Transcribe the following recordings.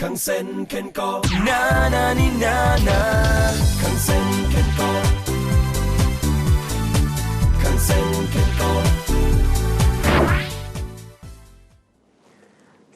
ข้างเส้นเข็นก็นานานี่นานาข้างเส้นเข็นก็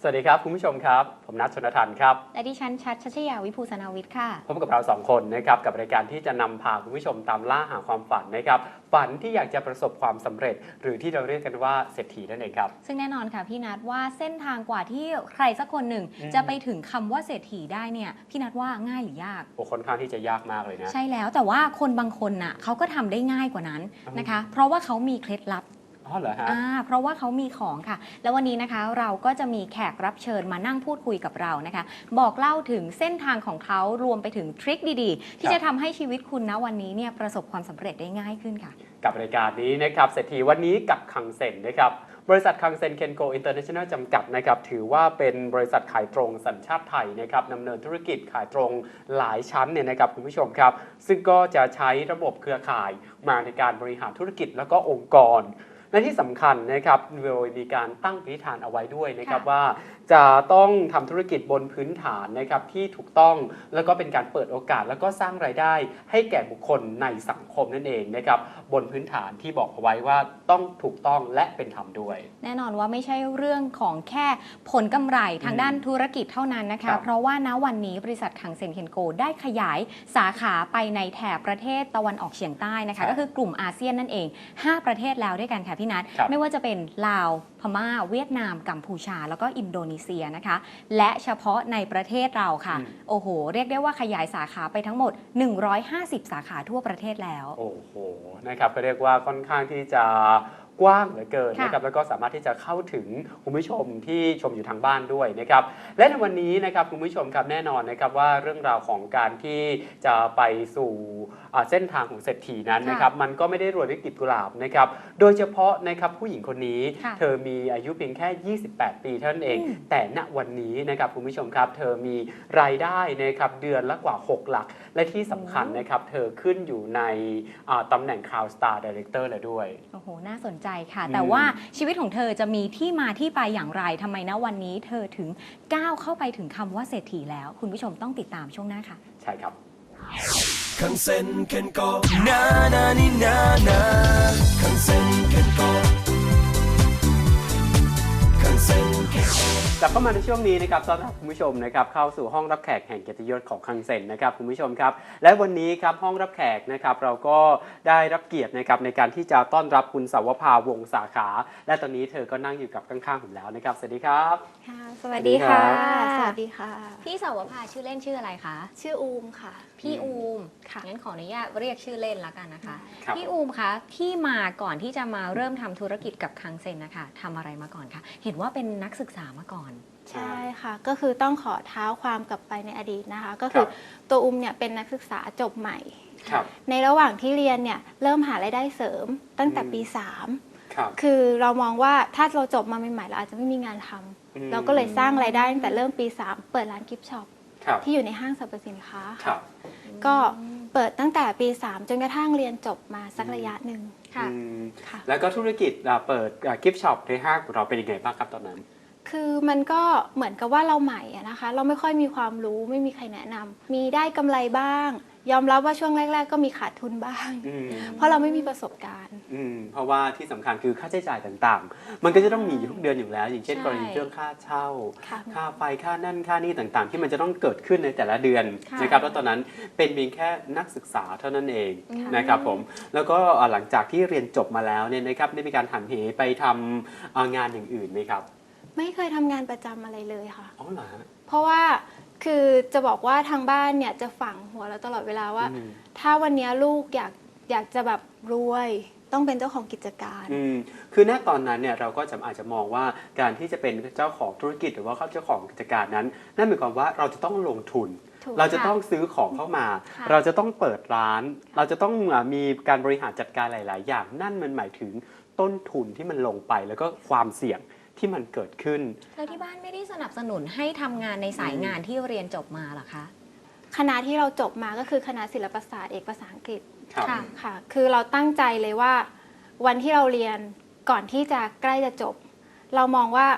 สวัสดีครับ คุณผู้ชมครับ ผมนัทชนทันครับ และดิฉันชัดชัชยาวิภูสนาวิทย์ค่ะ พบกับเราสองคนนะครับกับรายการที่จะนำพาคุณผู้ชมตามล่าหาความฝันนะครับฝันที่อยากจะประสบความสำเร็จ หรือที่เราเรียกกันว่าเศรษฐีนั่นเองครับ ซึ่งแน่นอนค่ะพี่นัทว่าเส้นทางกว่าที่ใครสักคนหนึ่งอืมจะไปถึงคำว่าเศรษฐีได้เนี่ยพี่นัทว่าง่ายหรือยากโอ้ค่อนข้างที่จะยากมากเลยนะใช่แล้วแต่ว่าคนบางคนน่ะเขาก็ทำได้ง่ายกว่านั้นอืมนะคะ เพราะว่าเขามีเคล็ดลับ อ๋อเหรอฮะ อ่าเพราะว่าเขามีของค่ะ แล้ววันนี้นะคะเราก็จะมีแขกรับเชิญมานั่งพูดคุยกับเรานะคะ บอกเล่าถึงเส้นทางของเขารวมไปถึงทริคดีๆ ที่จะทำให้ชีวิตคุณนะวันนี้เนี่ยประสบความสำเร็จได้ง่ายขึ้นค่ะ กับรายการนี้นะครับเศรษฐีวันนี้กับคังเซนนะครับบริษัทคังเซนเคนโกอินเตอร์เนชั่นแนลจำกัดนะครับถือว่าเป็นบริษัทขายตรงสัญชาติไทยนะครับดำเนินธุรกิจขายตรงหลายชั้นเนี่ยนะครับคุณผู้ชมครับ ซึ่งก็จะใช้ระบบเครือข่ายมาในการบริหารธุรกิจแล้วก็องค์กร และที่สำคัญนะครับโดยมีการตั้งปณิธานเอาไว้ด้วยนะครับค่ะว่าจะต้องทำธุรกิจบนพื้นฐานนะครับที่ถูกต้องแล้วก็เป็นการเปิดโอกาส แล้วก็สร้างรายได้ ให้แก่บุคคลในสังคมนั่นเองนะครับบนพื้นฐานที่บอกเอาไว้ว่าต้องถูกต้องและเป็นธรรมด้วย แน่นอนว่าไม่ใช่เรื่องของแค่ผลกำไรทางด้านธุรกิจเท่านั้นนะครัคะบเพราะว่าณวันนี้บริษัทขังเซนเคนโก ได้ขยายสาขาไปในแถบประเทศตะวันออกเฉียงใต้นะครัคะบก็คือกลุ่มอาเซียนนั่นเอง 5 ประเทศแล้วด้วยกันค่ะพี่นัทครับไม่ว่าจะเป็นลาวพ ม่า เวียดนาม กัมพูชา แล้วก็อินโดนีเซียนะคะ และเฉพาะในประเทศเราค่ะ โอ้โห เรียกได้ว่าขยายสาขาไปทั้งหมด 150 สาขาทั่วประเทศแล้ว โอ้โห นะครับก็เรียกว่าค่อนข้างที่จะ กว้างเหลือเกินค่ะนะครับแล้วก็สามารถที่จะเข้าถึงคุณผู้ชมที่ชมอยู่ทางบ้านด้วยนะครับและในวันนี้นะครับคุณผู้ชมครับแน่นอนนะครับว่าเรื่องราวของการที่จะไปสู่อ่าเส้นทางของเศรษฐีนั้นค่ะนะครับมันก็ไม่ได้รวยด้วยกลีบกุหลาบนะครับโดยเฉพาะนะครับผู้หญิงคนนี้ค่ะเธอมีอายุเพียงแค่ 28 ปีเท่านั้นเองอืมแต่ณวันนี้นะครับคุณผู้ชมครับ เธอมีรายได้นะครับเดือนละกว่า 6 หลัก และที่สำคัญนะครับเธอขึ้นอยู่ในอ่าตำแหน่ง Crown Star Director แล้วด้วย โอ้โห น่าสนใจค่ะอืมแต่ว่าชีวิตของเธอจะมีที่มาที่ไปอย่างไรทำไมนะวันนี้เธอถึงก้าวเข้าไปถึงคำว่าเศรษฐีแล้ว คุณผู้ชมต้องติดตามช่วงหน้าค่ะ ใช่ครับ คังเซ็นเคนโกนานานินานาคังเซ็นเคนโก ลับเข้ามาในช่วงนี้นะครับต้อนรับคุณผู้ชมนะครับเข้าสู่ห้องรับแขกแห่งเกียรติยศของคังเซนนะครับคุณผู้ชมครับ และวันนี้ครับห้องรับแขกนะครับเราก็ได้รับเกียรตินะครับในการที่จะต้อนรับคุณสาวภาวงศ์สาขา และตอนนี้เธอก็นั่งอยู่กับข้างๆผมแล้วนะครับสวัสดีครับ ค่ะ สวัวัสสดีดีครัค่ะบสวัสดีค่ะ พี่สาวภาชื่อเล่นชื่ออะไรคะ ชื่ออูมค่ะ พี่อูมค่ะงั้นขออนุญาตเรียกชื่อเล่นละกันนะคะ ครับพี่อูมคะที่มาก่อนที่จะมาเริ่มทำธุรกิจกับคังเซนนะคะทำอะไรมาก่อนคะ เห็นว่าเป็นนักศึกษามาก่อน ใช่ค่ะ ก็คือต้องขอเท้าความกลับไปในอดีตนะคะ ก็คืครัอบตัวอูมเนี่ยเป็นนักศึกษาจบใหม่ ครับ ในระหว่างที่เรียนเนี่ยเริ่มหารายได้เสริมตั้งแต่อืมปี ครับ3 คือเรามองว่าถ้าเราจบมาใหม่ๆเราอาจจะไม่มีงานทำอืมเราก็เลยสร้างรายได้ตั้งแต่เริ่มปี 3 เปิดร้านกิฟต์ช็อป ครับ ที่อยู่ในห้างสรรพสินค้าครัค่ะบก็เปิดตั้งแต่ปี 3 จนกระทั่งเรียนจบมาสักระยะหนึ่งค่ะ อืมค่ะ แล้วก็ธุรกิจอ่าเปิดกิฟต์ช็อปในห้างของเราเป็นยังไงบ้างครับตอนนั้น คือมันก็เหมือนกับว่าเราใหม่อะนะคะ เราไม่ค่อยมีความรู้ไม่มีใครแนะนำมีได้กำไรบ้าง ยอมรับว่าช่วงแรก ๆ ก็มีขาดทุนบ้าง อืมเพราะเราไม่มีประสบการณ์ อืมเพราะว่าที่สำคัญคือค่าใช้จ่ายต่างๆ มันก็จะต้องมีอยู่ทุกเดือนอยู่แล้ว อย่างเช่นใช่ กรณีเรื่องค่าเช่า ค่ะ ค่าไฟค่านั่นค่านี่ต่างๆ ที่มันจะต้องเกิดขึ้นในแต่ละเดือนค่ะนะครับแล้วตอนนั้นเป็นเพียงแค่นักศึกษาเท่านั้นเองค่ะนะครับผมแล้วก็อ่าหลังจากที่เรียนจบมาแล้วเนี่ยนะครับได้มีการหันเหไปทำอ่างานอย่างอื่นไหมครับไม่เคยทำงานประจำอะไรเลยค่ะ อ๋อเหรอฮะเพราะว่า คือจะบอกว่าทางบ้านเนี่ยจะฝังหัวเราตลอดเวลาว่า อืม ถ้าวันเนี้ยลูกอยากอยากจะแบบรวย ต้องเป็นเจ้าของกิจการ อืมคือณตอนนั้นเนี่ยเราก็จะอาจจะมองว่าการที่จะเป็นเจ้าของธุรกิจหรือว่าเจ้าของกิจการนั้น นั่นหมายความว่าเราจะต้องลงทุน ถูกเราจะค่ะต้องซื้อของเข้ามา ค่ะเราจะต้องเปิดร้าน เราจะต้องอ่ามีการบริหารจัดการหลาย ๆ อย่าง นั่นมันหมายถึงต้นทุนที่มันลงไปแล้วก็ความเสี่ยง ที่มันเกิดขึ้น แล้วที่บ้านไม่ได้สนับสนุนให้ทำงานในสายงานที่เรียนจบมาเหรอคะ คณะที่เราจบมาก็คือคณะศิลปศาสตร์เอกภาษาอังกฤษครับ ค่ะ ค่ะ คือเราตั้งใจเลยว่า วันที่เราเรียนก่อนที่จะใกล้จะจบ เรามองว่า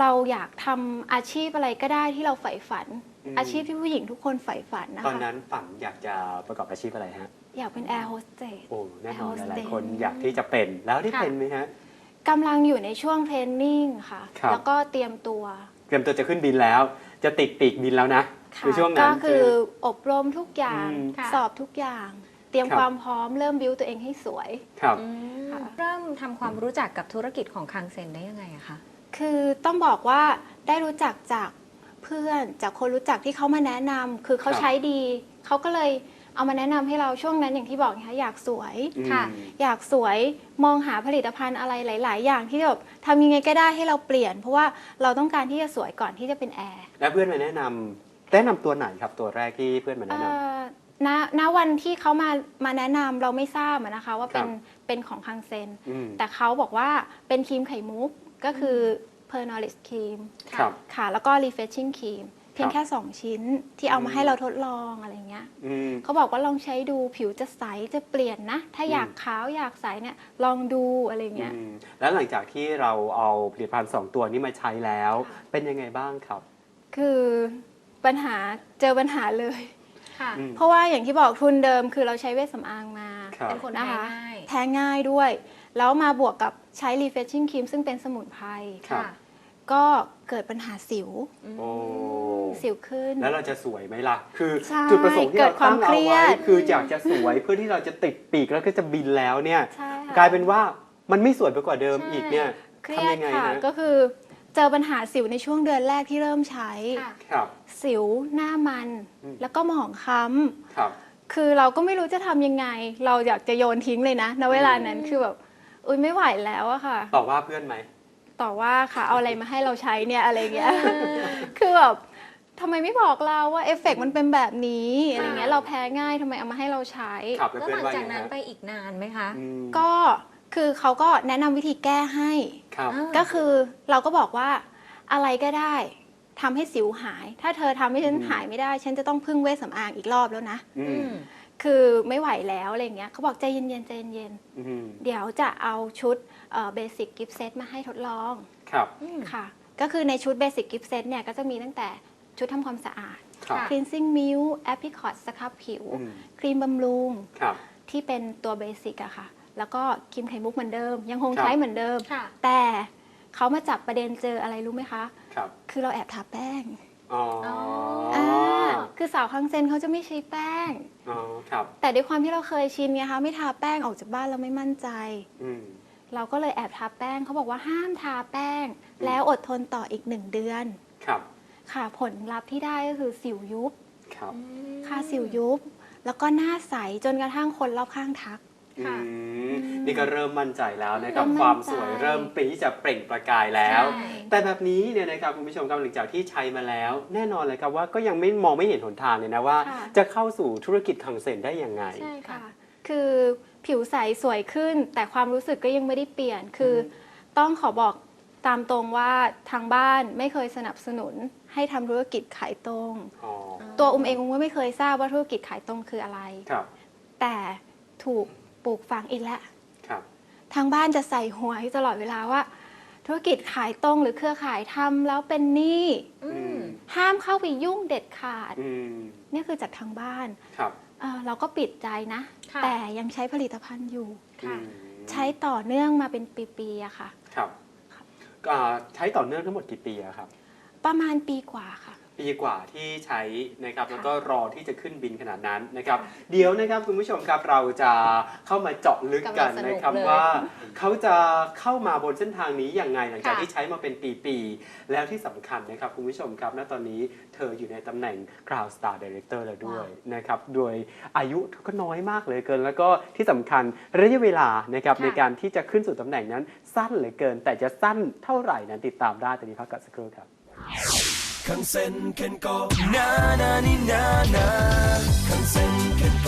เราอยากทำอาชีพอะไรก็ได้ที่เราใฝ่ฝัน อืม อาชีพที่ผู้หญิงทุกคนใฝ่ฝันนะตอนคะนั้นฝันอยากจะประกอบอาชีพอะไรฮะ อยากเป็นแอร์โฮสเตส โอ้แน่นอน Air หลาย hostess ๆคนอยากที่จะเป็นแล้วที่ค่ะ เป็นไหมฮะ กำลังอยู่ในช่วงเทรนนิ่งค่ะ ครับ แล้วก็เตรียมตัวเตรียมตัวจะขึ้นบินแล้ว จะติดปีกบินแล้วนะค่ะคือช่วงนั้ก็น คืออบรมทุกอย่างอืมค่ะ สอบทุกอย่าง เตรียมครับ ความพร้อมเริ่มบิวตัวเองให้สวย ครับ อืมค่ะ เริ่มทำความรู้จักกับธุรกิจของคังเซนได้ยังไงอะคะ คือต้องบอกว่าได้รู้จักจากเพื่อนจากคนรู้จักที่เขามาแนะนำคือเขาครับ ใช้ดี เขาก็เลย เอามาแนะนำให้เราช่วงนั้นอย่างที่บอกนะคะอยากสวยค่ะอืมอยากสวยมองหาผลิตภัณฑ์อะไรหลาย ๆ อย่างที่แบบทำยังไงก็ได้ให้เราเปลี่ยน เพราะว่าเราต้องการที่จะสวยก่อนที่จะเป็นแอร์แล้วเพื่อนมาแนะนำแนะนำตัวไหนครับตัวแรกที่เพื่อนมาแนะนเอ่อณณวันที่เขามามาแนะนำเราไม่ทราบอะนะคะ ว่าเป็นครับ เป็นของคังเซนำอืม แต่เขาบอกว่าเป็นครีมไข่มุกก็คือ p e r n o l i s Cream ครับ ค่ะ แล้วก็ Refreshing Cream เพียงแค่ 2 ชิ้นที่เอามาให้เราทดลองอะไรเงี้ยอืมเขาบอกว่าลองใช้ดูผิวจะใสจะเปลี่ยนนะ ถ้าอยากอืมขาวอยากใสเนี่ยลองดูอะไรเงี้ยอืมแล้วหลังจากที่เราเอาผลิตภัณฑ์สองตัวนี้มาใช้แล้วค่ะเป็นยังไงบ้างครับ คือปัญหาเจอปัญหาเลยค่ะอืมเพราะว่าอย่างที่บอกทุนเดิมคือเราใช้เวชสำอางมาครับเป็นคนนะแพ้คะง่ายแพ้ง่ายด้วย แล้วมาบวกกับใช้ refreshing cream ซึ่งเป็นสมุนไพรครับก็เกิดปัญหาสิวโอ้ สิวขึ้น แล้วเราจะสวยไหมล่ะ คือใช่จุดประสงค์ที่เราเกิดความตั้งเอาเครียไว้ดคืออยากจะสวยเพื่อที่เราจะติดปีกแล้วก็จะบินแล้วเนี่ย ใช่ค่ะ กลายเป็นว่ามันไม่สวยไปกว่าเดิมใช่อีกเนี่ยเครียทำดยังไงค่ะ นะก็คือเจอปัญหาสิวในช่วงเดือนแรกที่เริ่มใช้ ค่ะ ครับ สิวหน้ามัน อืม แล้วก็หมองคล้ครับำคือเราก็ไม่รู้จะทำยังไง เราอยากจะโยนทิ้งเลยนะณเวลานั้นคือแบบอุ้ยไม่ไหวแล้วอะค่ะต่อว่าเพื่อนไหม ต่อว่าค่ะเอาอะไรมาให้เราใช้เนี่ยอะไรเงี้ย คือแบบ ทำไมไม่บอกเราว่าเอฟเฟกต์มันเป็นแบบนี้อะไรเงี้ยเราแพ้ง่ายทำไมเอามาให้เราใช้ ครับแล้วแล้วเพื่อหนลังว่าจากไงนั้นฮะไปอีกนานไหมคะอืมก็คือเขาก็แนะนำวิธีแก้ให้ ครับ อ่า ก็คือเราก็บอกว่าอะไรก็ได้ทำให้สิวหาย ถ้าเธอทำให้ฉันอืม หายไม่ได้ ฉันจะต้องพึ่งเวชสำอางอีกรอบแล้วนะ อือืมมคือไม่ไหวแล้วอะไรเงี้ยเขาบอกใจเย็นๆใจเย็นอืมๆเดี๋ยวจะเอาชุดเบสิกกิฟต์เซตมาให้ทดลองครับ อืมค่ะ ก็คือในชุดเบสิกกิฟต์เซตเนี่ยก็จะมีตั้งแต่ ชุดทำความสะอาด ครับค่ะ cleansing milk apricot สครับผิว อืมครีมบำรุงครับ ที่เป็นตัวเบสิกอะค่ะ แล้วก็ครีมไข่มุกเหมือนเดิม ยังคงครับ ใช้เหมือนเดิม ค่ะ แต่เขามาจับประเด็นเจออะไรรู้ไหมคะ ครับคือเราแอบทาแป้งอ๋อออ่าคือสาวคังเซนเขาจะไม่ใช้แป้ง อ๋อครับแต่ด้วยความที่เราเคยชินไงคะไม่ทาแป้งออกจากบ้านเราไม่มั่นใจ อืม เราก็เลยแอบทาแป้งเขาบอกว่าห้ามทาแป้ง อืม แล้วอดทนต่ออีกหนึ่งเดือน ครับ ค่ะผลลัพธ์ที่ได้ก็คือสิวยุบครับค่าสิวยุบ แล้วก็หน้าใสจนกระทั่งคนรอบข้างทักค่ะอืมนี่ก็เริ่มมั่นใจแล้วนะครับเริ่มมั่นใจ ความสวยเริ่มปรีที่จะเปล่งประกายแล้ว ใช่ แต่แบบนี้เนี่ยนะครับคุณผู้ชมครับหลังจากที่ใช้มาแล้ว แน่นอนเลยครับว่าก็ยังไม่มองไม่เห็นหนทางเลยนะว่า ค่ะ จะเข้าสู่ธุรกิจคังเซ็นได้ยังไง ใช่ค่ะ คือผิวใสสวยขึ้น แต่ความรู้สึกก็ยังไม่ได้เปลี่ยน คืออต้องขอบอก ตามตรงว่าทางบ้านไม่เคยสนับสนุนให้ทำธุรกิจขายตรง อ๋อตัวอุ้มเองอุ้มก็ไม่เคยทราบว่าธุรกิจขายตรงคืออะไร ครับแต่ถูกปลูกฝังอีกแล้ว ครับ ทางบ้านจะใส่หัวอยู่ตลอดเวลาว่า ธุรกิจขายตรงหรือเครือข่ายทำแล้วเป็นหนี้อืม ห้ามเข้าไปยุ่งเด็ดขาดอืมนี่คือจากทางบ้านครับเอ่อเราก็ปิดใจนะ ค่ะ แต่ยังใช้ผลิตภัณฑ์อยู่ค่ะอืมใช้ต่อเนื่องมาเป็นปีๆอะค่ะ ครับ อ่าใช้ต่อเนื่องทั้งหมดกี่ปีอะครับ ประมาณปีกว่าค่ะ ปีกว่าที่ใช้นะครับแล้วก็รอที่จะขึ้นบินขนาดนั้นนะครับ เดี๋ยวนะครับคุณผู้ชมครับเราจะเข้ามาเจาะลึกกันนะครับกำลังสนุกเลยว่าเขาจะเข้ามาบนเส้นทางนี้อย่างไงหลังจากค่ะที่ใช้มาเป็นปีๆแล้วที่สำคัญนะครับคุณผู้ชมครับณตอนนี้เธออยู่ในตำแหน่ง Crowd Star Director แล้วด้วยนะครับโดยอายุก็น้อยมากเหลยเกิน แล้วก็ที่สำคัญระยะเวลานะครับค่ะในการที่จะขึ้นสู่ตำแหน่งนั้นสั้นเหลือเกิน แต่จะสั้นเท่าไหร่นั้นติดตามได้ตอนนี้พักกันสักครู่ครับ คังเซ็นเคนโกนานานินานาคังเซ็นเคนโก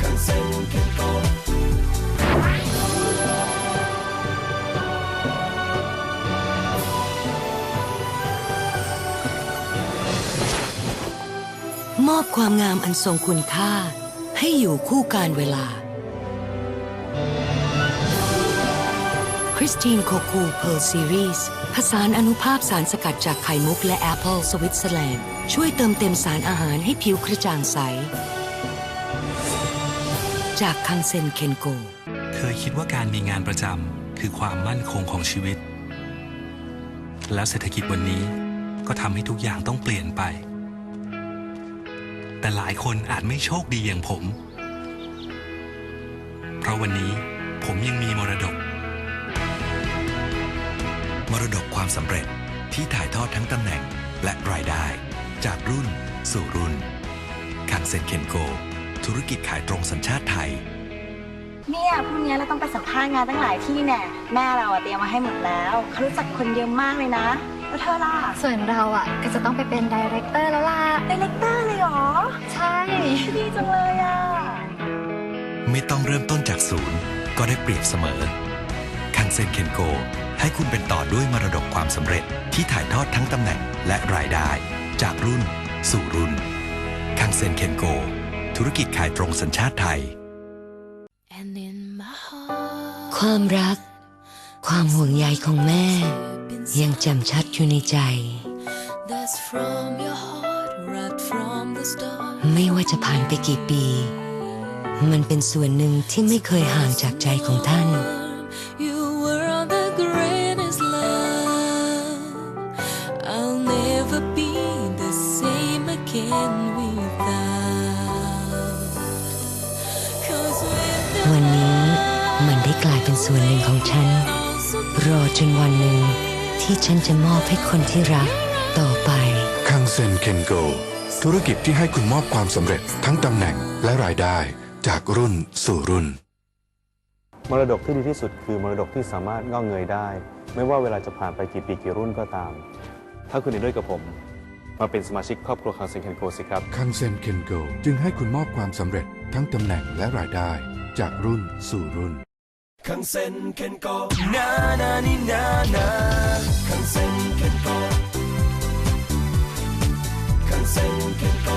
คังเซ็นเคนโกมอบความงามอันทรงคุณค่า ให้อยู่คู่การเวลา Christine c o c o Pearl Series ผสานอนุภาพสารสกัดจากไข่มุกและแอปเปิลสวิตเซอร์แลนด์ ช่วยเติมเต็มสารอาหารให้ผิวกระจ่างใส จากคังเซนเคนโก เคยคิดว่าการมีงานประจำคือความมั่นคงของชีวิต แล้วเศรษฐกิจวันนี้ก็ทำให้ทุกอย่างต้องเปลี่ยนไป แต่หลายคนอาจไม่โชคดีอย่างผม เพราะวันนี้ผมยังมีมรดก มรดกความสำเร็จที่ถ่ายทอดทั้งตำแหน่งและรายได้ จากรุ่นสู่รุ่นคังเซ็นเคนโก ธุรกิจขายตรงสัญชาติไทย เนี่ยพรุ่งนี้เราต้องไปสัมภาษณ์งานตั้งหลายที่แน่แม่เราอะเตรียมมาให้หมดแล้วเขารู้จักคนเยอะมากเลยนะแล้วเธอล่ะส่วนเราอะก็จะต้องไปเป็นดีเรคเตอร์แล้วล่ะเป็นเลกเตอร์เลยเหรอ ใช่ดีจังเลยอะไม่ต้องเริ่มต้นจากศูนย์ ก็ได้เปรียบเสมอคังเซ็นเคนโก ให้คุณเป็นต่อด้วยมรดกความสำเร็จที่ถ่ายทอดทั้งตำแหน่งและรายได้ จากรุ่น สู่รุ่น คังเซ็นเคนโก ธุรกิจขายตรงสัญชาติไทย ความรัก ความห่วงใยของแม่ ยังจำชัดอยู่ในใจ ไม่ว่าจะผ่านไปกี่ปี มันเป็นส่วนหนึ่งที่ไม่เคยห่างจากใจของท่าน ส่วนหนึ่งของฉัน รอจนวันหนึ่งที่ฉันจะมอบให้คนที่รักต่อไปคังเซ็นเคนโก ธุรกิจที่ให้คุณมอบความสำเร็จทั้งตำแหน่งและรายได้จากรุ่นสู่รุ่น มรดกที่ดีที่สุดคือมรดกที่สามารถงอกเงยได้ ไม่ว่าเวลาจะผ่านไปกี่ปีกี่รุ่นก็ตาม ถ้าคุณเห็นด้วยกับผม มาเป็นสมาชิกครอบครัวคังเซนเคนโกสิครับคังเซ็นเคนโกจึงให้คุณมอบความสำเร็จทั้งตำแหน่งและรายได้ จากรุ่นสู่รุ่น คังเซ็นเคนโกนานานินานาคังเซ็นเคนโกคังเซ็นเคนโก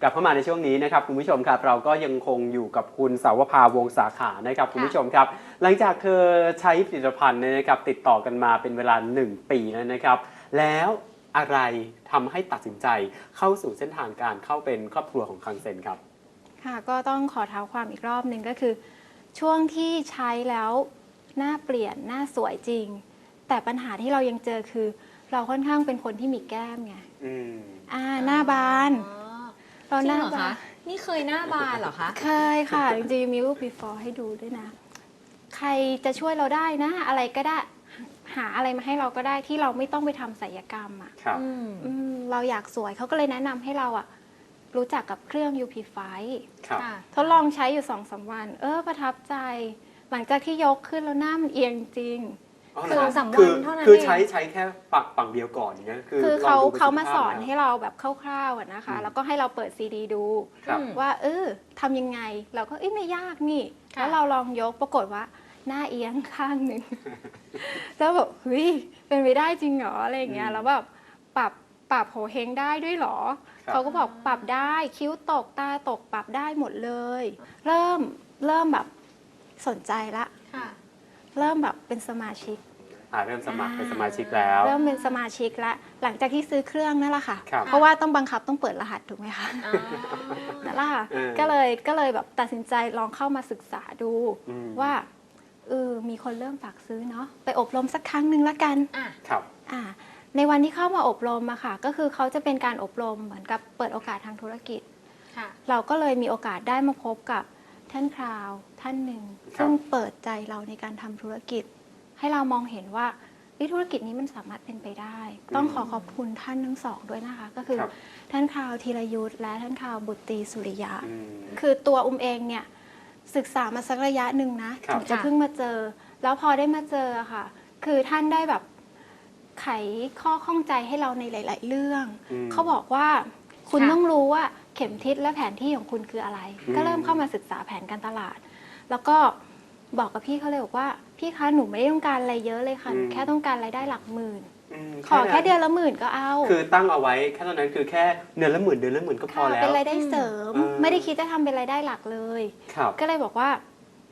กลับเข้ามาในช่วงนี้นะครับคุณผู้ชมครับเราก็ยังคงอยู่กับคุณสาวภาวงศาขานะครับคุณผู้ชมครับ หลังจากเธอใช้ผลิตภัณฑ์เนี่ยนะครับติดต่อกันมาเป็นเวลา 1 ปีแล้วนะครับ แล้วอะไรทำให้ตัดสินใจเข้าสู่เส้นทางการเข้าเป็นครอบครัวของคังเซนครับ ค่ะก็ต้องขอเท้าความอีกรอบหนึ่งก็คือ ช่วงที่ใช้แล้วหน้าเปลี่ยนหน้าสวยจริง แต่ปัญหาที่เรายังเจอคือ เราค่อนข้างเป็นคนที่มีแก้มไงอืม อ่าหน้าบานเราจริหงน้าเหรอบาคะนนี่เคยหน้าบานเหรอคะเคยค่ะ จริงๆมีรูป before ให้ดูด้วยนะ ใครจะช่วยเราได้นะ อะไรก็ได้หาอะไรมาให้เราก็ได้ที่เราไม่ต้องไปทำศัลยกรรมอะ ครับ อืม อืมเราอยากสวยเขาก็เลยแนะนำให้เราอะ รู้จักกับเครื่อง UP f i ครับ ค่ะ ทดลองใช้อยู่สองสามวัน เออ ประทับใจ หลังจากที่ยกขึ้นแล้วหน้ามันเอียงจริง อ๋อคือเหรสามวันคือเท่านั้นคือเอง ใช้ใช้แค่ฝั่งฝั่งเดียวก่อนอย่างเงี้ยคือคือลเขางดูประเขาสิทธิมาภพสอนแล้วให้เราแบบคร่าวๆอะนะคะ อืม แล้วก็ให้เราเปิดซีดีดู ครับว่าเออทำยังไง เราก็เอ้ยไม่ยากนี่ ค่ะ แล้วเราลองยกปรากฏว่าหน้าเอียงข้างหนึ่ง แล้วแบบเฮ้ยเป็นไปได้จริงเหรออะไรอย่างเงี้ยแล้วแบบปรับปรับโหเฮงได้ด้วยเหรอครับ เขาก็บอกปรับได้คิ้วตกตาตกปรับได้หมดเลย เริ่มเริ่มแบบสนใจละ ค่ะ เริ่มแบบเป็นสมาชิก อ่าเริ่มสมัครเป็นสมาชิกแล้ว เริ่มเป็นสมาชิกแล้วหลังจากที่ซื้อเครื่องนั่นแหละค่ะ ครับเพราะว่าต้องบังคับต้องเปิดรหัสถูกไหมคะอ๋อนั่นแหละค่ะเออก็เลยก็เลยแบบตัดสินใจลองเข้ามาศึกษาดูอืม ว่าเออมีคนเริ่มฝากซื้อเนาะไปอบรมสักครั้งหนึ่งละกัน อะ ครับ อ่า ในวันที่เข้ามาอบรมอะค่ะ ก็คือเขาจะเป็นการอบรมเหมือนกับเปิดโอกาสทางธุรกิจ ค่ะ เราก็เลยมีโอกาสได้มาพบกับท่านคราวท่านหนึ่ง ครับ ซึ่งเปิดใจเราในการทำธุรกิจ ให้เรามองเห็นว่าเฮ้ยธุรกิจนี้มันสามารถเป็นไปได้ ต้องขอขอบคุณท่านทั้งสองด้วยนะคะ ก็คือครับ ท่านคราวธีรยุทธ์และท่านคราวบุตรีสุริยาอืม คือตัวอุ้มเองเนี่ยศึกษามาสักระยะหนึ่งนะครับ ถึงจะค่ะเพิ่งมาเจอ แล้วพอได้มาเจออะค่ะ คือท่านได้แบบ ไขข้อข้องใจให้เราในหลาย ๆ เรื่อง อืม เขาบอกว่าคุณค่ะ ต้องรู้ว่าเข็มทิศและแผนที่ของคุณคืออะไร อืม ก็เริ่มเข้ามาศึกษาแผนการตลาด แล้วก็บอกกับพี่เขาเลยบอกว่า พี่คะหนูไม่ได้ต้องการอะไรเยอะเลยค่ะหนูแค่ต้องการรายได้หลักหมื่น มขอแค่เดือนนั้นละหมื่นก็เอา คือตั้งเอาไว้แค่ตอนนั้นคือแค่เดือนละหมื่นเดือนละหมื่นก็พอค่ะแล้ว เป็นรายได้เสริม อืม ไม่ได้คิดจะทำเป็นรายได้หลักเลย ครับก็เลยบอกว่า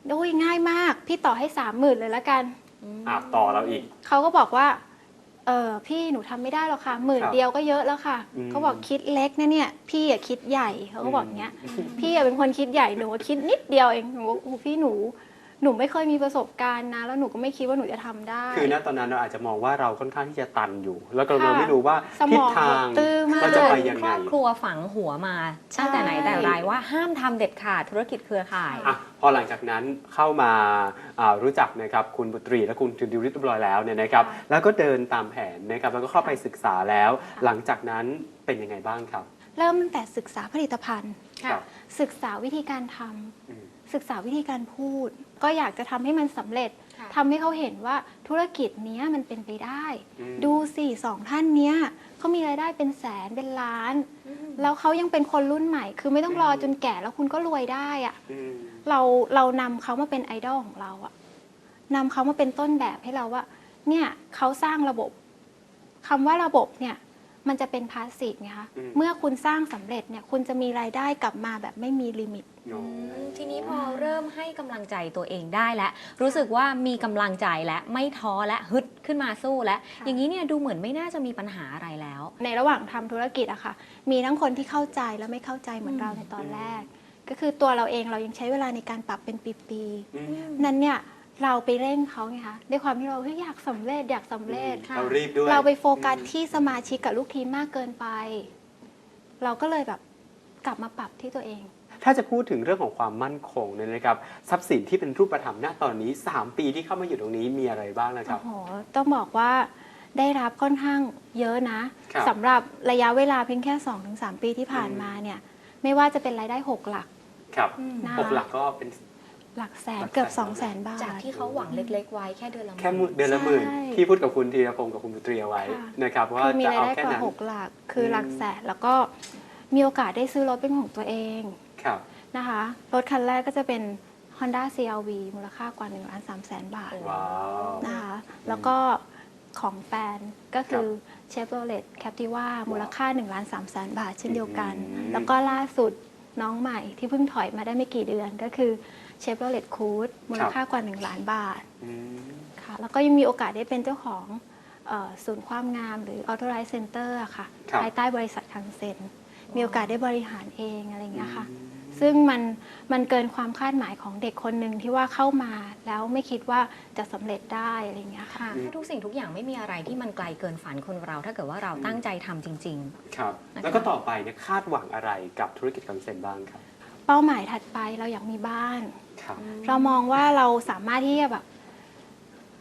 โอ้ยง่ายมาก พี่ต่อให้สามหมื่นเลยละกัน อะต่อเราอีก เขาก็บอกว่า เออพี่หนูทำไม่ได้หรอกค่ะหมื่นครับเดียวก็เยอะแล้วค่ะอืม เขาบอกคิดเล็กนะเนี่ย พี่อะคิดใหญ่เขาก็บอกอย่างเงี้ย พี่อะเป็นคนคิดใหญ่หนูอะคิดนิดเดียวเองหนูบอกโอ้พี่หนู หนูไม่เคยมีประสบการณ์นะ แล้วหนูก็ไม่คิดว่าหนูจะทำได้ คือณตอนนั้นเราอาจจะมองว่าเราค่อนข้างที่จะตันอยู่ แล้วก็ค่ะเราไม่รู้ว่าสมทิศองทางตื้อมาก เราจะไปยังคไงรอบครัวฝังหัวมาตั้งแต่ไหนแต่ไรว่าห้ามทำเด็ดขาดธุรกิจเครือข่าย อะพอหลังจากนั้นเข้ามาอ่ารู้จักนะครับคุณบุตรีและคุณทิดิวริตเรียบร้อยแล้วเนี่ยนะครับค่ะแล้วก็เดินตามแผนนะครับแล้วก็เข้าไปศึกษาแล้ว หลังจากนั้นเป็นยังไงบ้างครับเริ่มตั้งแต่ศึกษาผลิตภัณฑ์ครับ ศึกษาวิธีการทำอืม ศึกษาวิธีการพูด ก็อยากจะทำให้มันสำเร็จค่ะทำให้เขาเห็นว่าธุรกิจเนี้ยมันเป็นไปได้ อืม ดูสิสองท่านเนี้ยเขามีรายได้เป็นแสนเป็นล้าน แล้วเขายังเป็นคนรุ่นใหม่ คือไม่ต้องรอจนแก่แล้วคุณก็รวยได้อะ อืม เราเรานำเขามาเป็นไอดอลของเราอะนำเขามาเป็นต้นแบบให้เราว่า เนี่ยเขาสร้างระบบคำว่าระบบเนี่ย มันจะเป็นพาสซีฟไงคะอืม เมื่อคุณสร้างสำเร็จเนี่ยคุณจะมีรายได้กลับมาแบบไม่มีลิมิตโอ้ทีนี้พอเริ่มให้กำลังใจตัวเองได้แล้ว รู้สึกว่ามีกำลังใจและไม่ท้อและฮึดขึ้นมาสู้แล้วค่ะ อย่างนี้เนี่ยดูเหมือนไม่น่าจะมีปัญหาอะไรแล้ว ในระหว่างทำธุรกิจอะค่ะ มีทั้งคนที่เข้าใจและไม่เข้าใจเหมือนอืมเราในตอนแรก ก็คือตัวเราเองเรายังใช้เวลาในการปรับเป็นปีอืม ๆนั้นเนี่ย เราไปเร่งเขาไงคะด้วยความที่เราเฮ้ยอยากสำเร็จอยากสำเร็จ เรารีบด้วยเราไปโฟกัสที่สมาชิกกับลูกทีมมากเกินไป เราก็เลยแบบกลับมาปรับที่ตัวเอง ถ้าจะพูดถึงเรื่องของความมั่นคงเนี่ยนะครับทรัพย์สินที่เป็นรูปธรรมณตอนนี้ 3 ปีที่เข้ามาอยู่ตรงนี้มีอะไรบ้างนะครัโอ้บโห ต้องบอกว่าได้รับค่อนข้างเยอะนะ ครับสำหรับระยะเวลาเพียงแค่ 2-3 ปีที่ผ่านมาเนี่ย ไม่ว่าจะเป็นรายได้ 6 หลักครับนะคะหกหลักก็เป็น หลักแสนหลักแสนเกือบ2 0 0แสนบาท จากที่เขาหวังเล็ก ๆ ไว้แค่เดือนละหมื่น แค่หมื่นเดือนละหมื่น ใช่ ที่พูดกับคุณธีรพงศ์กับคุณบุตรีเอาไว้ค่ะนะครับว่าคือมีจะรายเอาได้แค่กว่านั้น6หลัก คืออม หลักแสนแล้วก็มีโอกาสได้ซื้อรถเป็นของตัวเองครับ นะคะ รถคันแรกก็จะเป็น Honda CRV มูลค่ากว่า1ล้าน3แสนบาทว้าว นะคะ แล้วก็ของแฟนก็คือ Chevrolet Captiva มูลค่า1ล้าน3แสนบาทเช่นเดียวกัน อืม แล้วก็ล่าสุดน้องใหม่ที่เพิ่งถอยมาได้ไม่กี่เดือนก็คือ Chevrolet Cruze มูลค่ากว่า 1 ล้านบาทอืมค่ะแล้วก็ยังมีโอกาสได้เป็นเจ้าของเออศูนย์ความงามหรือ Authorize Center อะค่ะครับภายใต้บริษัทคังเซนมีโอกาสได้บริหารเองอะไรอย่างเงี้ยค่ะ ซึ่งมันมันเกินความคาดหมายของเด็กคนหนึ่งที่ว่าเข้ามาแล้วไม่คิดว่าจะสำเร็จได้อะไรอย่างเงี้ยค่ะค่ะทุกสิ่งทุกอย่างไม่มีอะไรที่มันไกลเกินฝันคนเรา ถ้าเกิดว่าเราตั้งใจทำจริงครับนะคะแล้วก็ต่อไปเนี่ยคาดหวังอะไรกับธุรกิจกังเซนบ้างครับ เป้าหมายถัดไปเราอยากมีบ้านครับ เรามองว่าเราสามารถที่จะแบบ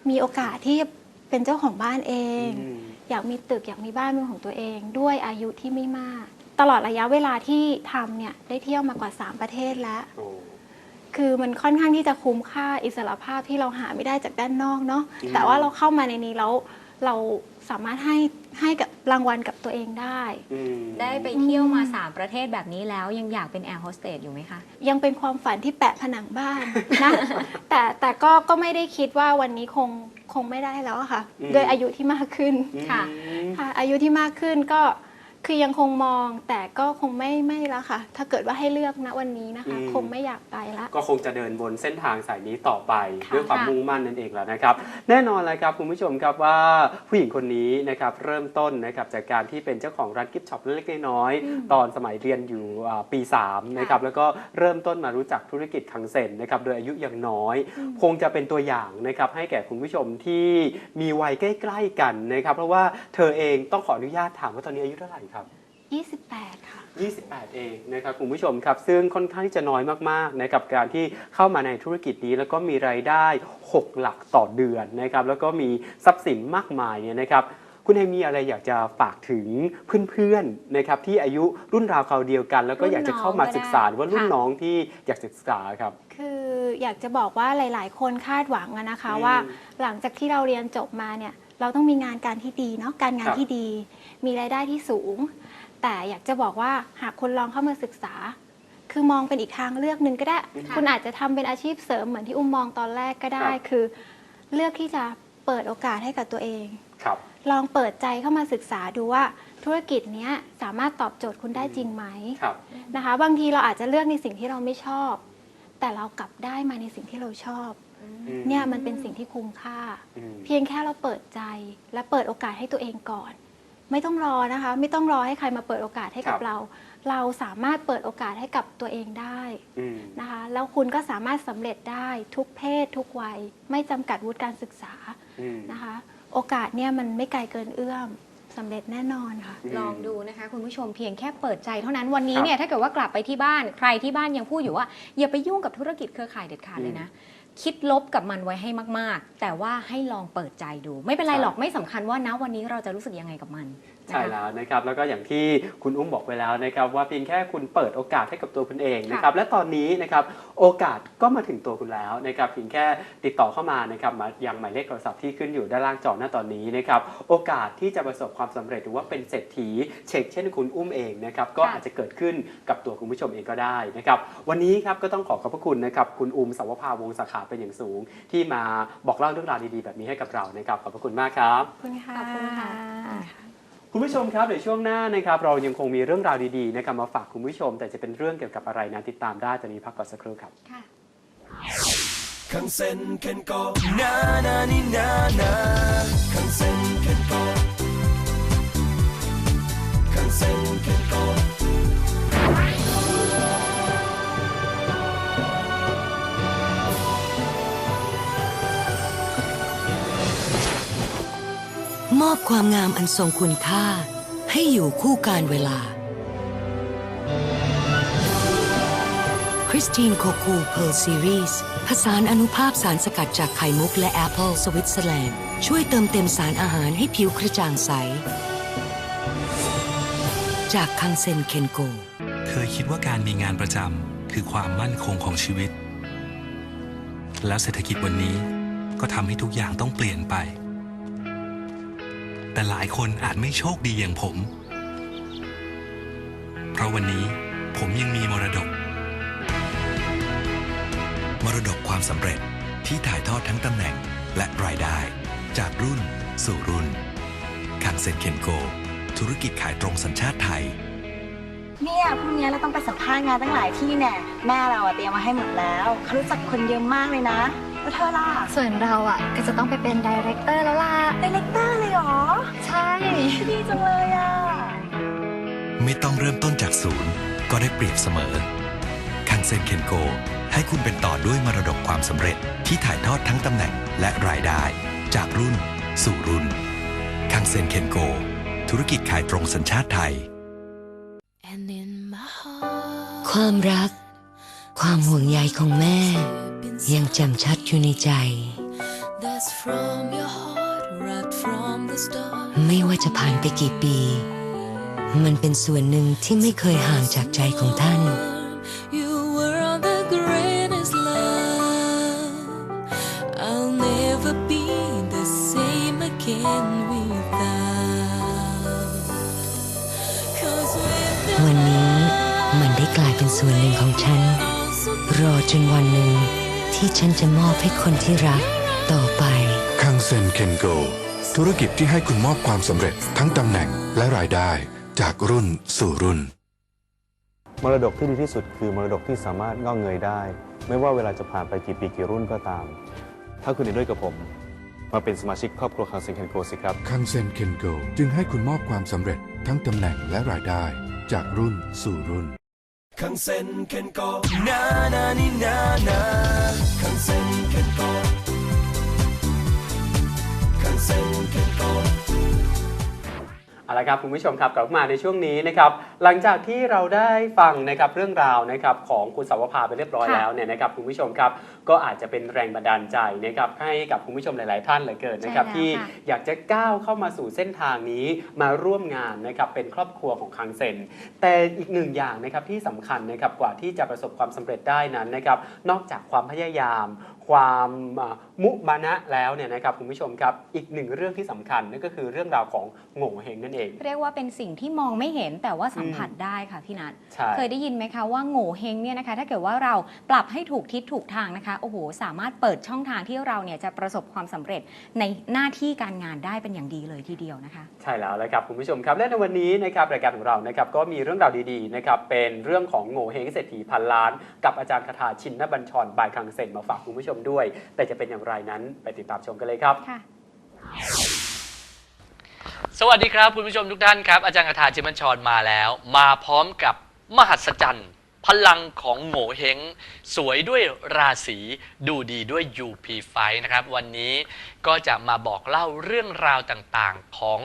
มีโอกาสที่จะเป็นเจ้าของบ้านเองอืมอยากมีตึกอยากมีบ้านเป็นของตัวเอง ด้วยอายุที่ไม่มาก ตลอดระยะเวลาที่ทำเนี่ยได้เที่ยวมากว่า 3 ประเทศแล้ว โอ้ คือมันค่อนข้างที่จะคุ้มค่าอิสรภาพที่เราหาไม่ได้จากด้านนอกเนาะอืมแต่ว่าเราเข้ามาในนี้แล้วเราสามารถให้ ให้กับรางวัลกับตัวเองได้อืมๆได้ไปเที่ยวมา 3 ประเทศแบบนี้แล้วยังอยากเป็นแอร์โฮสเตสอยู่ไหมคะ ยังเป็นความฝันที่แปะผนังบ้านนะ แต่แต่ก็ก็ไม่ได้คิดว่าวันนี้คงคงไม่ได้แล้วอะค่ะอืมโดยอายุที่มากขึ้นค่ะอืมค่ะอายุที่มากขึ้นก็ คือยังคงมองแต่ก็คงไม่ไม่แล้วค่ะ ถ้าเกิดว่าให้เลือกนะวันนี้นะคะ อืม คงไม่อยากไปละ ก็คงจะเดินบนเส้นทางสายนี้ต่อไปค่ะด้วยความค่ะมุ่งมั่นนั่นเองแหละนะครับ แน่นอนเลยครับคุณผู้ชมครับว่าผู้หญิงคนนี้นะครับเริ่มต้นนะครับจากการที่เป็นเจ้าของร้านกิฟต์ช็อปเล็กๆน้อยๆตอนสมัยเรียนอยู่อ่าปี3นะครับแล้วก็เริ่มต้นมารู้จักธุรกิจคังเซ็นนะครับโดยอายุยังน้อย คงจะเป็นตัวอย่างนะครับให้แก่คุณผู้ชมที่มีวัยใกล้ ๆกันนะครับเพราะว่าเธอเองต้องขออนุญาตถามว่าตอนนี้อายุเท่าไหร่ครับ 28 ค่ะ 28 เองนะครับคุณผู้ชมครับ ซึ่งค่อนข้างที่จะน้อยมากๆนะครับการที่เข้ามาในธุรกิจนี้แล้วก็มีรายได้ 6 หลักต่อเดือนนะครับแล้วก็มีทรัพย์สินมากมายเนี่ยนะครับ คุณเฮงมีอะไรอยากจะฝากถึงเพื่อนๆนะครับที่อายุรุ่นราวคราวเดียวกัน แล้วก็อยากจะเข้ามาศึกษาหรือว่ารุ่นค่ะน้องที่อยากศึกษาครับ คืออยากจะบอกว่าหลาย ๆ คนคาดหวังอะนะคะอืมว่าหลังจากที่เราเรียนจบมาเนี่ยเราต้องมีงานการที่ดีเนาะการงานครับ ที่ดี มีรายได้ที่สูง แต่อยากจะบอกว่าหากคุณลองเข้ามาศึกษา คือมองเป็นอีกทางเลือกหนึ่งก็ได้ค่ะคุณอาจจะทำเป็นอาชีพเสริมเหมือนที่อุ้มมองตอนแรกก็ได้ครับคือ เลือกที่จะเปิดโอกาสให้กับตัวเองครับลองเปิดใจเข้ามาศึกษาดูว่าธุรกิจเนี้ยสามารถตอบโจทย์คุณได้จริงไหมครับนะคะ บางทีเราอาจจะเลือกในสิ่งที่เราไม่ชอบ แต่เรากลับได้มาในสิ่งที่เราชอบอืเนี่ยมันเป็นสิ่งที่คุ้มค่าอืมเพียงแค่เราเปิดใจและเปิดโอกาสให้ตัวเองก่อน ไม่ต้องรอนะคะ ไม่ต้องรอให้ใครมาเปิดโอกาสให้กับครับ เรา เราสามารถเปิดโอกาสให้กับตัวเองได้อืมนะคะ แล้วคุณก็สามารถสำเร็จได้ทุกเพศ ทุกวัย ไม่จำกัดวุฒิการศึกษาอืมนะคะ โอกาสเนี่ยมันไม่ไกลเกินเอื้อมสำเร็จแน่นอนค่ะอืมลองดูนะคะคุณผู้ชมเพียงแค่เปิดใจเท่านั้นวันนี้ครับเนี่ยถ้าเกิดว่ากลับไปที่บ้านใครที่บ้านยังพูดอยู่ว่า อย่าไปยุ่งกับธุรกิจเครือข่ายเด็ดขาดเลยนะ คิดลบกับมันไว้ให้มาก ๆ แต่ว่าให้ลองเปิดใจดู ไม่เป็นไรหรอกไม่สำคัญว่านะวันนี้เราจะรู้สึกยังไงกับมันนะคะ ใช่แล้วนะครับแล้วก็อย่างที่คุณอุ้มบอกไปแล้วนะครับว่าเพียงแค่คุณเปิดโอกาสให้กับตัวคุณเองนะครับและตอนนี้นะครับโอกาสก็มาถึงตัวคุณแล้วนะครับเพียงแค่ติดต่อเข้ามานะครับมายังหมายเลขโทรศัพท์ที่ขึ้นอยู่ด้านล่างจอหน้าตอนนี้นะครับโอกาสที่จะประสบความสำเร็จหรือว่าเป็นเศรษฐีเช็คเช่นคุณอุ้มเองนะครับก็ค่ะอาจจะเกิดขึ้นกับตัวคุณผู้ชมเองก็ได้นะครับวันนี้ครับก็ต้องขอขอบพระคุณนะครับคุณอุ้มสาวภาวงศ์สาขาเป็นอย่างสูง ที่มาบอกเล่าเรื่องราวดีๆ แบบนี้ให้กับเรานะครับขอบพระคุณมากครับขอบคุณค่ะขอบ คุณค่ะคุณผู้ชมครับเดี๋ยวช่วงหน้านะครับเรายังคงมีเรื่องราวดีๆนะครับมาฝากคุณผู้ชม แต่จะเป็นเรื่องเกี่ยวกับอะไรนะติดตามได้ตอนนี้พักก่อนสักครู่ครับค่ะคังเซ็นเคนโกนานานินานาคังเซ็นเคนโกคังเซ็นเคนโก มอบความงามอันทรงคุณค่า ให้อยู่คู่การเวลา คริสตินโคคูเพ r ร์ซีรีส์ผสานอนุภาพสารสกัดจากไข่มุกและแอปเปิลสวิตเซอร์แลนด์ ช่วยเติมเต็มสารอาหารให้ผิวกระจ่างใส จากคังเซนเคนโก เคยคิดว่าการมีงานประจำคือความมั่นคงของชีวิต แล้วเศรษฐกิจวันนี้ก็ทำให้ทุกอย่างต้องเปลี่ยนไป แต่หลายคนอาจไม่โชคดีอย่างผม เพราะวันนี้ผมยังมีมรดก มรดกความสำเร็จที่ถ่ายทอดทั้งตำแหน่งและรายได้ จากรุ่นสู่รุ่นคังเซ็นเคนโก ธุรกิจขายตรงสัญชาติไทย เนี่ยพรุ่งนี้เราต้องไปสัมภาษณ์งานตั้งหลายที่แน่แม่เราอะเตรียมมาให้หมดแล้วเขารู้จักคนเยอะมากเลยนะ แล้วเธอล่ะส่วนเราอะก็จะต้องไปเป็นดีเรคเตอร์แล้วล่ะดีเลกเตอร์เลยเหรอ ใช่ ดีจังเลยอะ ไม่ต้องเริ่มต้นจากศูนย์ ก็ได้เปรียบเสมอ คังเซ็นเคนโก ให้คุณเป็นต่อด้วยมรดกความสำเร็จที่ถ่ายทอดทั้งตำแหน่งและรายได้ จากรุ่น สู่รุ่น คังเซ็นเคนโก ธุรกิจขายตรงสัญชาติไทย And in my heart, ความรัก ความห่วงใยของแม่ ยังแจ่มชัดอยู่ในใจ that's from your heart, right from the start. ไม่ว่าจะผ่านไปกี่ปี มันเป็นส่วนหนึ่งที่ไม่เคยห่างจากใจของท่าน รอจนวันหนึ่ง ที่ฉันจะมอบให้คนที่รักต่อไป คังเซ็นเคนโก ธุรกิจที่ให้คุณมอบความสำเร็จทั้งตำแหน่งและรายได้จากรุ่นสู่รุ่น มรดกที่ดีที่สุดคือมรดกที่สามารถงอกเงยได้ ไม่ว่าเวลาจะผ่านไปกี่ปีกี่รุ่นก็ตาม ถ้าคุณเห็นด้วยกับผม มาเป็นสมาชิกครอบครัวคังเซ็นเคนโกสิครับ คังเซ็นเคนโกจึงให้คุณมอบความสำเร็จทั้งตำแหน่งและรายได้ จากรุ่นสู่รุ่น คังเซ็นเคนก็นานานี่นานาคังเซ็นเคนก็ข้างเซ็นเคนกเอาละครับคุณผู้ชมครับกลับมาในช่วงนี้นะครับหลังจากที่เราได้ฟังนะครับเรื่องราวนะครับของคุณสาวภาไปเรียบร้อยแล้วเนี่ยนะครับคุณผู้ชมครับก็อาจจะเป็นแรงบันดาลใจนะครับให้กับคุณผู้ชมหลาย ๆ ท่านเหลือเกินนะครับใช่แล้วที่ค่ะอยากจะก้าวเข้ามาสู่เส้นทางนี้มาร่วมงานนะครับเป็นครอบครัวของคังเซนแต่อีกหนึ่งอย่างนะครับที่สำคัญนะครับกว่าที่จะประสบความสำเร็จได้นั้นนะครับนอกจากความพยายามคความอ่ามุมานะแล้วเนี่ยนะครับคุณผู้ชมครับอีกหนึ่งเรื่องที่สำคัญนั่นก็คือเรื่องราวของโง่เฮงนั่นเอง เรียกว่าเป็นสิ่งที่มองไม่เห็นแต่ว่าสัมผัสได้ค่ะพี่นัทใช่เคยได้ยินไหมคะว่าโง่เฮงเนี่ยนะคะถ้าเกิดว่าเราปรับให้ถูกทิศถูกทางนะคะโอ้โหสามารถเปิดช่องทางที่เราเนี่ยจะประสบความสำเร็จในหน้าที่การงานได้เป็นอย่างดีเลยทีเดียวนะคะ ใช่แล้วละครับคุณผู้ชมครับและในวันนี้นะครับรายการของเรานะครับก็มีเรื่องราวดีๆนะครับเป็นเรื่องของโง่เฮงเศรษฐีพันล้าน กับอาจารย์คาถาชินนบัญชรบายคลังเซนมาฝากคุณผู้ชมด้วย แต่จะเป็นอย่างไรนั้นไปติดตามชมกันเลยครับค่ะสวัสดีครับคุณผู้ชมทุกท่านครับอาจารย์คาถาจิมบัญชรมาแล้ว มาพร้อมกับมหัศจรรย์ พลังของโง่เฮงสวยด้วยราศีดูดีด้วย UP5 นะครับ วันนี้ก็จะมาบอกเล่าเรื่องราวต่างๆ ของ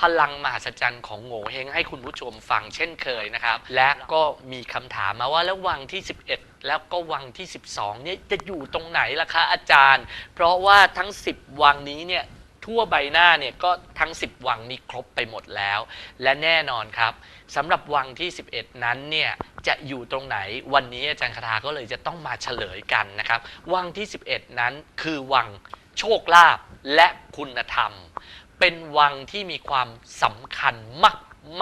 พลังมหัศจรรย์ของโง่เฮงให้คุณผู้ชมฟังเช่นเคยนะครับ และก็มีคำถามมาว่าแล้ววังที่ 11 แล้วก็วังที่ 12 เนี่ยจะอยู่ตรงไหนล่ะคะอาจารย์ เพราะว่าทั้ง 10 วังนี้เนี่ย ทั่วใบหน้าเนี่ยก็ทั้ง 10 วังมีครบไปหมดแล้ว และแน่นอนครับสำหรับวังที่ 11 นั้นเนี่ยจะอยู่ตรงไหนวันนี้อาจารย์คาทาก็เลยจะต้องมาเฉลยกันนะครับ วังที่ 11 นั้นคือวังโชคลาภและคุณธรรม เป็นวังที่มีความสำคัญ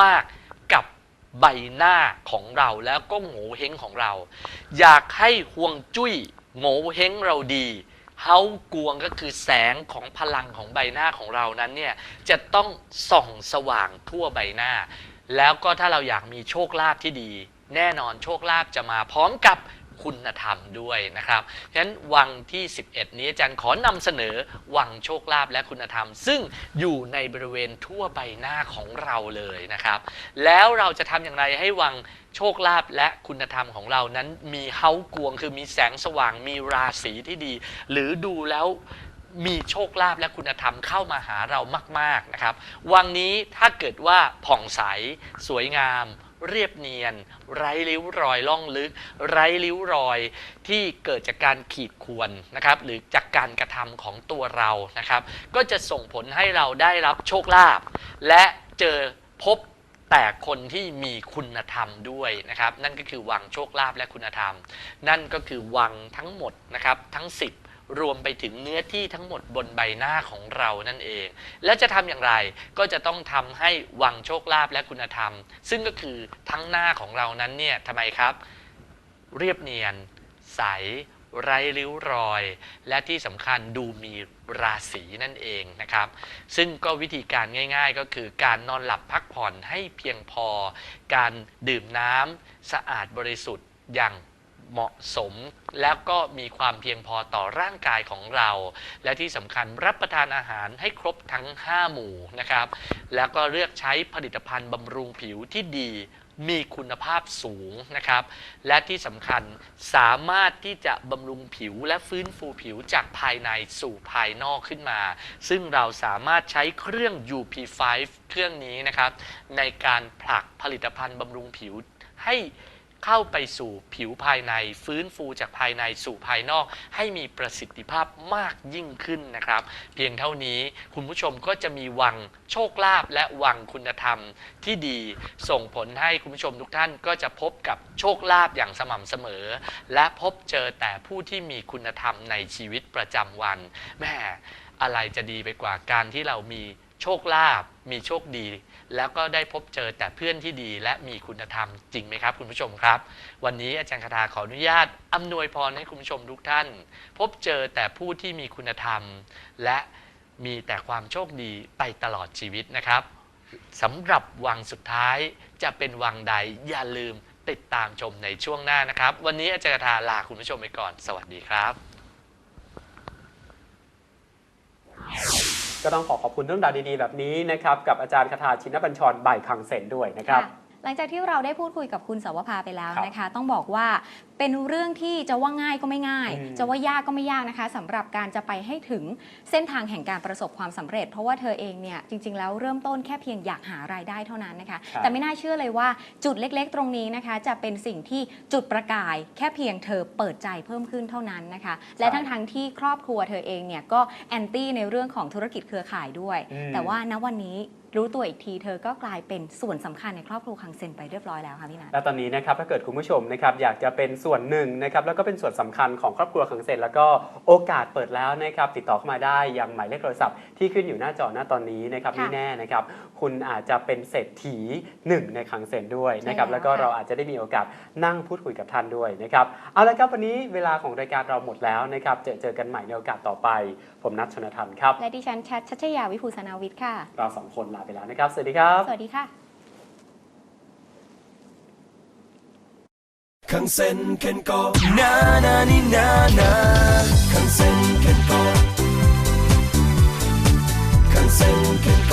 มาก ๆ กับใบหน้าของเราแล้วก็โง่เฮงของเรา อยากให้ห่วงจุ้ยโง่เฮงเราดี เฮากวงก็คือแสงของพลังของใบหน้าของเรานั้นเนี่ยจะต้องส่องสว่างทั่วใบหน้า แล้วก็ถ้าเราอยากมีโชคลาภที่ดี แน่นอนโชคลาภจะมาพร้อมกับ คุณธรรมด้วยนะครับฉะนั้นวังที่ 11 นี้อาจารย์ขอนำเสนอวังโชคลาภและคุณธรรม ซึ่งอยู่ในบริเวณทั่วใบหน้าของเราเลยนะครับ แล้วเราจะทำอย่างไรให้วังโชคลาภและคุณธรรมของเรานั้นมีเฮากวง คือมีแสงสว่างมีราศีที่ดี หรือดูแล้วมีโชคลาภและคุณธรรมเข้ามาหาเรามาก ๆนะครับ วังนี้ถ้าเกิดว่าผ่องใสสวยงาม เรียบเนียน ไร้ริ้วรอยล่องลึก ไร้ริ้วรอยที่เกิดจากการขีดข่วนนะครับ หรือจากการกระทำของตัวเรานะครับ ก็จะส่งผลให้เราได้รับโชคลาภและเจอพบแต่คนที่มีคุณธรรมด้วยนะครับ นั่นก็คือวังโชคลาภและคุณธรรม นั่นก็คือวังทั้งหมดนะครับทั้ง 10 รวมไปถึงเนื้อที่ทั้งหมดบนใบหน้าของเรานั่นเอง และจะทำอย่างไรก็จะต้องทำให้วังโชคลาภและคุณธรรม ซึ่งก็คือทั้งหน้าของเรานั้นเนี่ยทำไมครับ เรียบเนียน ใสไร้ริ้วรอย และที่สำคัญดูมีราศีนั่นเองนะครับ ซึ่งก็วิธีการง่ายๆ ก็คือการนอนหลับพักผ่อนให้เพียงพอ การดื่มน้ำสะอาดบริสุทธิ์อย่าง เหมาะสม แล้วก็มีความเพียงพอต่อร่างกายของเรา และที่สำคัญรับประทานอาหารให้ครบทั้ง 5 หมู่นะครับ แล้วก็เลือกใช้ผลิตภัณฑ์บำรุงผิวที่ดีมีคุณภาพสูงนะครับ และที่สำคัญสามารถที่จะบำรุงผิวและฟื้นฟูผิวจากภายในสู่ภายนอกขึ้นมา ซึ่งเราสามารถใช้เครื่อง UP5 เครื่องนี้นะครับ ในการผลักผลิตภัณฑ์บำรุงผิวให้ เข้าไปสู่ผิวภายใน ฟื้นฟูจากภายในสู่ภายนอก ให้มีประสิทธิภาพมากยิ่งขึ้นนะครับ เพียงเท่านี้คุณผู้ชมก็จะมีวังโชคลาภและวังคุณธรรมที่ดี ส่งผลให้คุณผู้ชมทุกท่านก็จะพบกับโชคลาภอย่างสม่ำเสมอ และพบเจอแต่ผู้ที่มีคุณธรรมในชีวิตประจำวันแม่อะไรจะดีไปกว่าการที่เรามี โชคลาภมีโชคดี แล้วก็ได้พบเจอแต่เพื่อนที่ดี และมีคุณธรรมจริงไหมครับ คุณผู้ชมครับ วันนี้อาจารย์คาทาขออนุญาตอำนวยพรให้คุณผู้ชมทุกท่าน พบเจอแต่ผู้ที่มีคุณธรรม และมีแต่ความโชคดีไปตลอดชีวิตนะครับสำหรับวังสุดท้ายจะเป็นวังใดอย่าลืมติดตามชมในช่วงหน้านะครับ วันนี้อาจารย์คาทาลาคุณผู้ชมไปก่อน สวัสดีครับ ก็ต้องขอขอบคุณเรื่องราวดีๆ แบบนี้นะครับกับอาจารย์คาถาชินบัญชรบ่ายคังเซนด้วยนะครับ ค่ะ หลังจากที่เราได้พูดคุยกับคุณสาวภาไปแล้วครับนะคะ ต้องบอกว่าเป็นเรื่องที่จะว่าง่ายก็ไม่ง่ายอืมจะว่ายากก็ไม่ยากนะคะสำหรับการจะไปให้ถึงเส้นทางแห่งการประสบความสำเร็จ เพราะว่าเธอเองเนี่ยจริง ๆ แล้วเริ่มต้นแค่เพียงอยากหารายได้เท่านั้นนะคะครับแต่ไม่น่าเชื่อเลยว่าจุดเล็กๆ ตรงนี้นะคะ จะเป็นสิ่งที่จุดประกาย แค่เพียงเธอเปิดใจเพิ่มขึ้นเท่านั้นนะคะ และทั้งทั้งๆที่ครอบครัวเธอเองเนี่ยก็แอนตี้ในเรื่องของธุรกิจเครือข่ายด้วยอืมแต่ว่าณวันนี้ รู้ตัวอีกทีเธอก็กลายเป็นส่วนสำคัญในครอบครัวคังเซนไปเรียบร้อยแล้วค่ะพี่นัท และตอนนี้นะครับถ้าเกิดคุณผู้ชมนะครับอยากจะเป็นส่วนหนึ่งนะครับแล้วก็เป็นส่วนสำคัญของครอบครัวขังเซนแล้วก็โอกาสเปิดแล้วนะครับติดต่อเข้ามาได้ยังหมายเลขโทรศัพท์ที่ขึ้นอยู่หน้าจอหน้าตอนนี้นะครับค่ะไม่แน่นะครับคุณอาจจะเป็นเศรษฐีหนึ่งในขังเซนด้วยนะครับใช่แล้วแล้วก็ค่ะ เราอาจจะได้มีโอกาสนั่งพูดคุยกับท่านด้วยนะครับเอาละครับวันนี้เวลาของรายการเราหมดแล้วนะครับเจอเจอกันใหม่ในโอกาสต่อไปผมนัทชนทันครับ และดิฉันแชทชัชยาวิภูสนาวิทย์ค่ะ เราสองคนลาไปแล้วนะครับ สวัสดีครับ สวัสดีค่ะคังเซ็นเคนโกนานานินานาคังเซ็นเคนโกคังเซ็นเคนโก